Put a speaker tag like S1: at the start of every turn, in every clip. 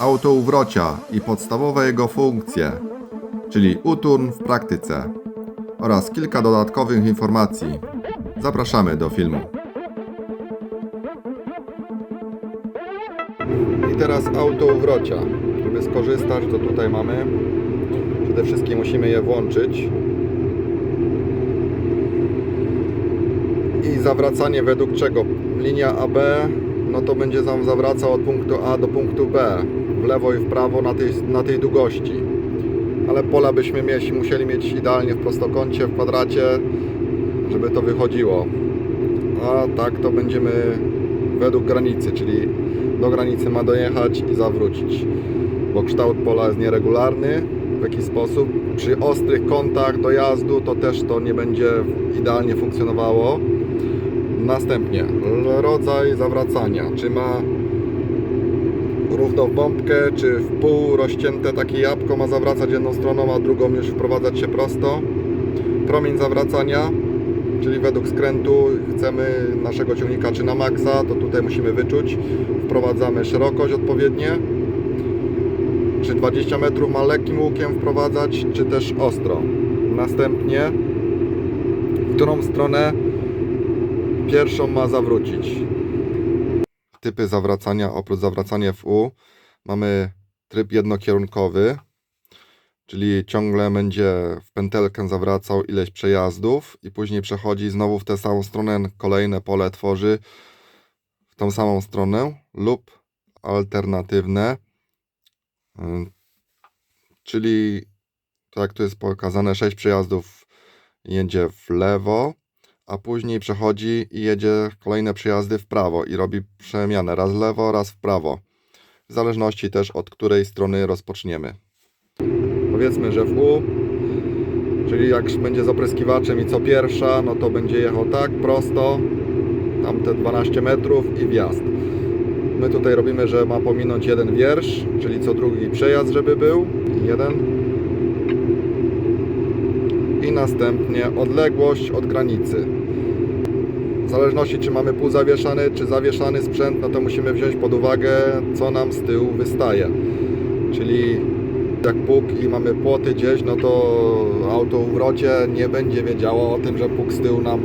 S1: autouwrocia i podstawowe jego funkcje, czyli uturn w praktyce oraz kilka dodatkowych informacji. Zapraszamy do filmu. I teraz autouwrocia. Żeby skorzystać, to tutaj mamy. Przede wszystkim musimy je włączyć. I zawracanie według czego? Linia AB, no to będzie nam zawracał od punktu A do punktu B. W lewo i w prawo na tej, na tej długości. Ale pola byśmy mieć, musieli mieć idealnie w prostokącie, w kwadracie, żeby to wychodziło. A tak to będziemy według granicy, czyli do granicy ma dojechać i zawrócić. Bo kształt pola jest nieregularny w jakiś sposób. Przy ostrych kątach dojazdu to też to nie będzie idealnie funkcjonowało. Następnie rodzaj zawracania. Czy ma równo w bombkę, czy w pół rozcięte takie jabłko ma zawracać jedną stroną, a drugą już wprowadzać się prosto. Promień zawracania, czyli według skrętu chcemy naszego ciągnika czy na maksa, to tutaj musimy wyczuć. Wprowadzamy szerokość odpowiednie. Czy 20 metrów ma lekkim łukiem wprowadzać, czy też ostro. Następnie w którą stronę pierwszą ma zawrócić. Typy zawracania, oprócz zawracania w U, mamy tryb jednokierunkowy, czyli ciągle będzie w pętelkę zawracał ileś przejazdów i później przechodzi znowu w tę samą stronę, kolejne pole tworzy w tą samą stronę lub alternatywne, czyli tak tu jest pokazane, 6 przejazdów jedzie w lewo, a później przechodzi i jedzie kolejne przejazdy w prawo i robi przemianę raz lewo, raz w prawo. W zależności też od której strony rozpoczniemy. Powiedzmy, że w U, czyli jak będzie z opryskiwaczem i co pierwsza, no to będzie jechał tak prosto, tam te 12 metrów i wjazd. My tutaj robimy, że ma pominąć jeden wiersz, czyli co drugi przejazd, żeby był. Jeden. I następnie odległość od granicy. W zależności czy mamy półzawieszany, czy zawieszany sprzęt, no to musimy wziąć pod uwagę, co nam z tyłu wystaje. Czyli jak puk i mamy płoty gdzieś, no to auto w wrocie nie będzie wiedziało o tym, że puk z tyłu nam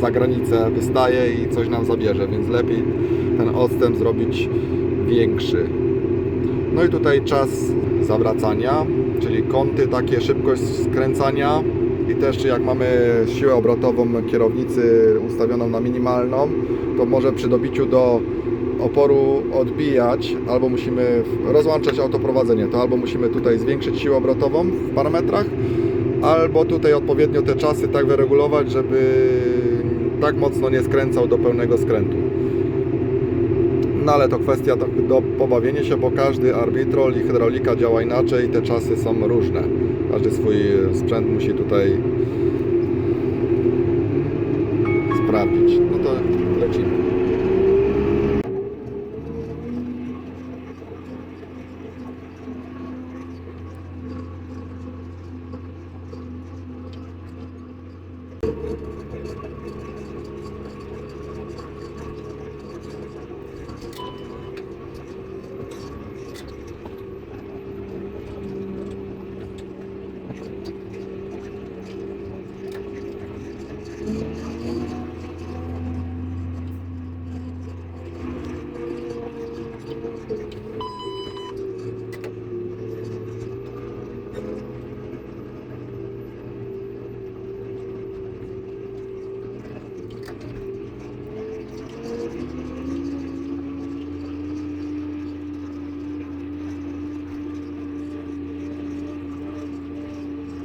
S1: za granicę wystaje i coś nam zabierze, więc lepiej ten odstęp zrobić większy. No i tutaj czas zawracania, czyli kąty, takie szybkość skręcania też jak mamy siłę obrotową kierownicy ustawioną na minimalną, to może przy dobiciu do oporu odbijać, albo musimy rozłączać autoprowadzenie, to albo musimy tutaj zwiększyć siłę obrotową w parametrach, albo tutaj odpowiednio te czasy tak wyregulować, żeby tak mocno nie skręcał do pełnego skrętu. No ale to kwestia do, pobawienia się, bo każdy arbitrol i hydraulika działa inaczej te czasy są różne. Każdy swój sprzęt musi tutaj sprawdzić. No to lecimy.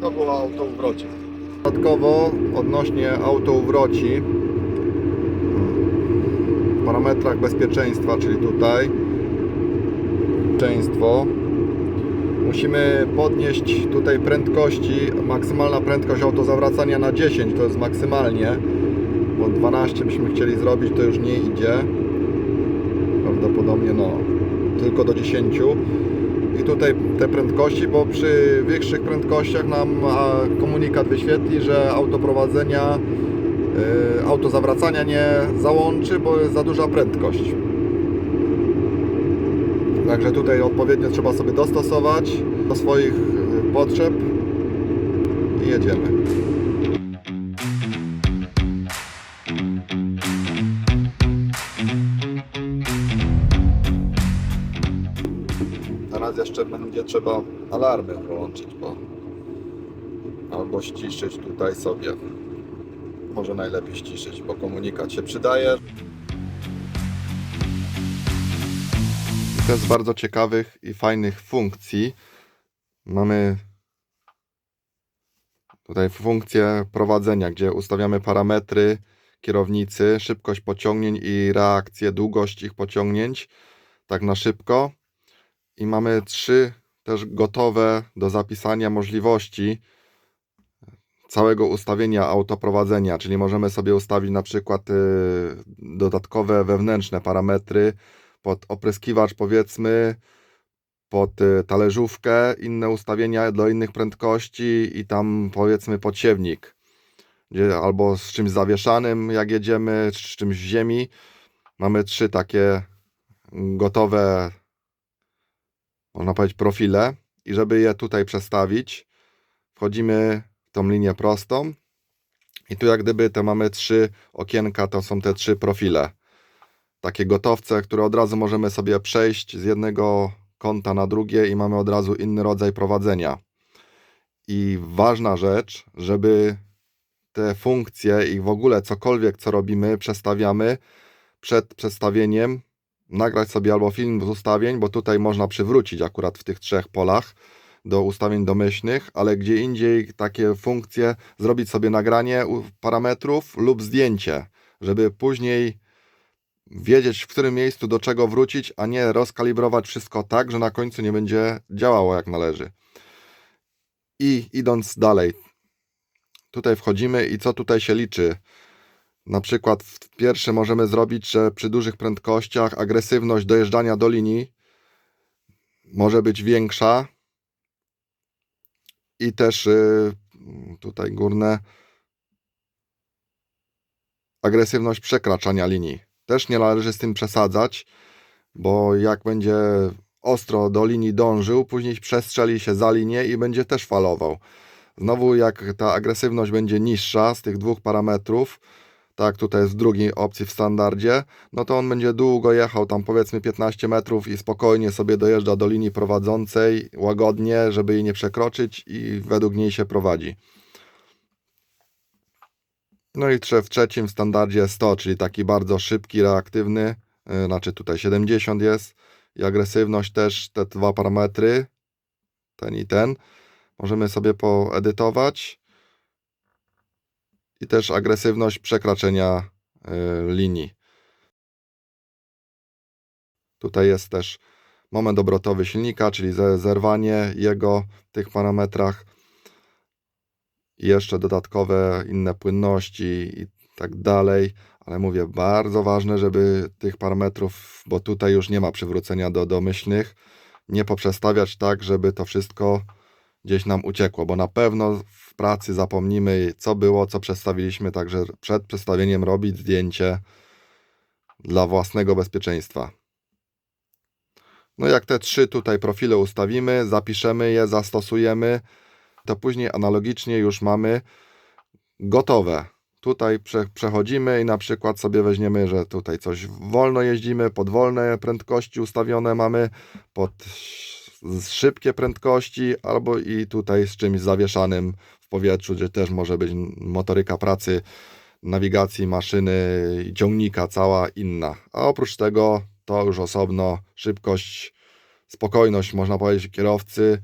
S1: To było autouwrocie. Dodatkowo odnośnie autouwroci w parametrach bezpieczeństwa, czyli tutaj bezpieczeństwo musimy podnieść tutaj prędkości, maksymalna prędkość autozawracania na 10, to jest maksymalnie, bo 12 byśmy chcieli zrobić, to już nie idzie. Prawdopodobnie no, tylko do 10 i tutaj te prędkości, bo przy większych prędkościach nam komunikat wyświetli, że autoprowadzenia, y, auto zawracania nie załączy, bo jest za duża prędkość. Także tutaj odpowiednio trzeba sobie dostosować do swoich y, potrzeb i jedziemy. Jeszcze będzie trzeba alarmy włączyć, bo albo ściszyć tutaj sobie. Może najlepiej ściszyć, bo komunikat się przydaje. Z bardzo ciekawych i fajnych funkcji. Mamy tutaj funkcję prowadzenia, gdzie ustawiamy parametry kierownicy, szybkość pociągnięć i reakcję, długość ich pociągnięć, tak na szybko. I mamy trzy też gotowe do zapisania możliwości całego ustawienia autoprowadzenia, czyli możemy sobie ustawić na przykład y, dodatkowe wewnętrzne parametry pod opryskiwacz powiedzmy, pod y, talerzówkę, inne ustawienia do innych prędkości i tam powiedzmy podsiewnik, gdzie albo z czymś zawieszanym jak jedziemy, czy z czymś w ziemi. Mamy trzy takie gotowe, można powiedzieć, profile. I żeby je tutaj przestawić, wchodzimy w tą linię prostą. I tu jak gdyby te mamy trzy okienka, to są te trzy profile. Takie gotowce, które od razu możemy sobie przejść z jednego konta na drugie i mamy od razu inny rodzaj prowadzenia. I ważna rzecz, żeby te funkcje i w ogóle cokolwiek, co robimy, przestawiamy przed przestawieniem, nagrać sobie albo film z ustawień, bo tutaj można przywrócić akurat w tych trzech polach do ustawień domyślnych, ale gdzie indziej takie funkcje zrobić sobie nagranie parametrów lub zdjęcie, żeby później wiedzieć, w którym miejscu do czego wrócić, a nie rozkalibrować wszystko tak, że na końcu nie będzie działało jak należy. I idąc dalej, tutaj wchodzimy i co tutaj się liczy? Na przykład pierwsze możemy zrobić, że przy dużych prędkościach agresywność dojeżdżania do linii może być większa i też y, tutaj górne agresywność przekraczania linii. Też nie należy z tym przesadzać, bo jak będzie ostro do linii dążył, później przestrzeli się za linię i będzie też falował. Znowu jak ta agresywność będzie niższa z tych dwóch parametrów, tak tutaj jest w drugiej opcji w standardzie, no to on będzie długo jechał, tam powiedzmy 15 metrów i spokojnie sobie dojeżdża do linii prowadzącej, łagodnie, żeby jej nie przekroczyć i według niej się prowadzi. No i w trzecim w standardzie 100, czyli taki bardzo szybki, reaktywny, yy, znaczy tutaj 70 jest. I agresywność też, te dwa parametry, ten i ten, możemy sobie poedytować i też agresywność przekraczenia yy, linii. Tutaj jest też moment obrotowy silnika, czyli ze- zerwanie jego w tych parametrach i jeszcze dodatkowe inne płynności i tak dalej. Ale mówię, bardzo ważne, żeby tych parametrów, bo tutaj już nie ma przywrócenia do domyślnych, nie poprzestawiać tak, żeby to wszystko gdzieś nam uciekło, bo na pewno pracy zapomnimy, co było, co przestawiliśmy, także przed przestawieniem robić zdjęcie dla własnego bezpieczeństwa. No jak te trzy tutaj profile ustawimy, zapiszemy je, zastosujemy, to później analogicznie już mamy gotowe. Tutaj prze, przechodzimy i na przykład sobie weźmiemy, że tutaj coś wolno jeździmy, pod wolne prędkości ustawione mamy, pod sz- szybkie prędkości, albo i tutaj z czymś zawieszanym w powietrzu, gdzie też może być motoryka pracy, nawigacji maszyny, ciągnika cała inna. A oprócz tego to już osobno szybkość, spokojność można powiedzieć kierowcy,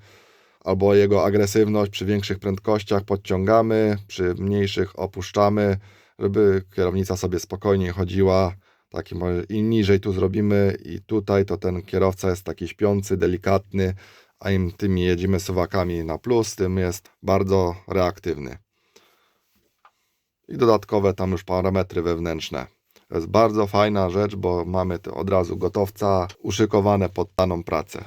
S1: albo jego agresywność przy większych prędkościach podciągamy, przy mniejszych opuszczamy, żeby kierownica sobie spokojnie chodziła. Taki im niżej tu zrobimy i tutaj to ten kierowca jest taki śpiący, delikatny, a im tymi jedziemy suwakami na plus, tym jest bardzo reaktywny. I dodatkowe tam już parametry wewnętrzne. To jest bardzo fajna rzecz, bo mamy od razu gotowca uszykowane pod daną pracę.